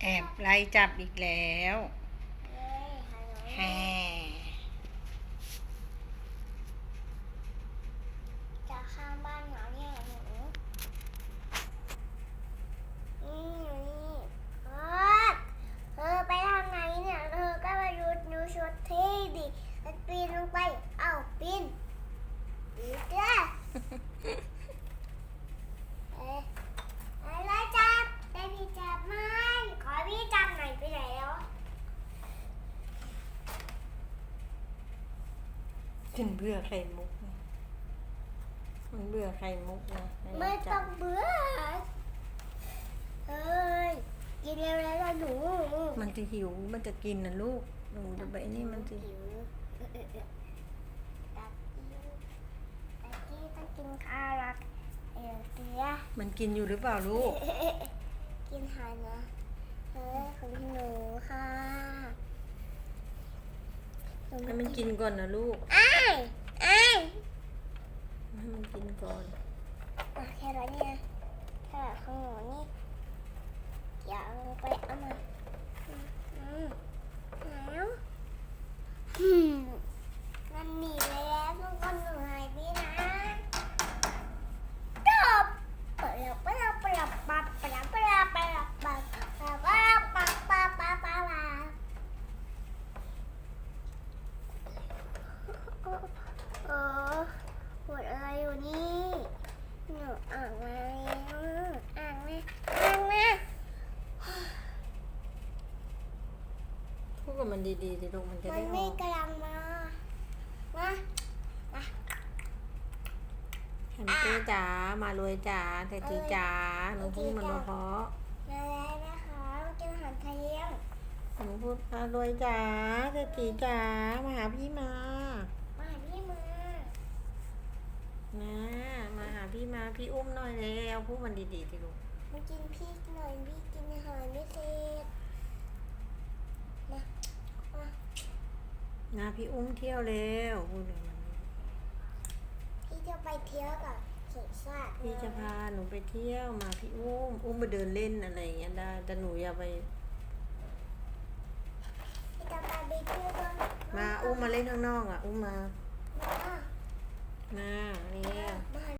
แอบไล่จับอีกแล้วเย้ฮัลโหลแฮ่จากข้างบ้านเหรอเนี่ยหนูนี่อยู่นี่เออเธอไปทางไหนเนี่ยเธอก็มาดูดูชุดเท่ดิแล้วปีนลงไป เอ้าปีนปีนเด้อเอ๊ะอะไรจับได้พี่จับไหมขอพี่จับหน่อยไปไหนแล้ว ฉันเบื่อไข่มุกนะมันเบื่อไข่มุกนะให้ไม่จัต้อบงเบื่อเฮ้ยกินเร็วแล้วล่ะหนูมันจะหิว มันจะกินนะลูก หนูจะไปนี่มันจะหิวตะกี้ตะกี้ต้องกินข้าวรักเออเสียมันกินอยู่หรือเปล่าลูก กินหายนะเฮ้ยของหนูค่ะหให้มันกินก่อนนะลูกอ้าย อ้ายให้มันกินก่อนอะแค่ไรเนี่ยแค่ของหนูนี่อย่าเอาลงไปเอามาอืมอืมแล้วอืม กับมันดีๆสิลูกมันจะมัได้นอไม่อกกำลังมา มา แฮมเต้จ๋ามารวยจ๋าแต่จีจ๋าหนูพูดมันเพราะมาแล้วนะคะมากินอาหารไทยเลี้ยงหนูพูดมารวยจ๋าแต่จีจ๋ามาหาพี่มา มาหาพี่มานะมาหาพี่มาพี่อุ้มหน่อยแล้วพูดมันดีๆสิลูกมากินพริกหน่อยพี่กินอาหารไม่เสร็จมามา นะพี่อุ้มเที่ยวเร็วพูดกับมันพี่จะไปเที่ยวกับสวนสัตว์พี่จะพาหนูไปเที่ยวมาพี่อุ้มอุ้มไปเดินเล่นอะไรอย่างเงี้ยได้แต่หนูอย่าไป พี่จะไปไปเที่ยวกันมาอุ้มมาเล่นข้างนอกอะ อุ้มมา มามาเนี่ย ม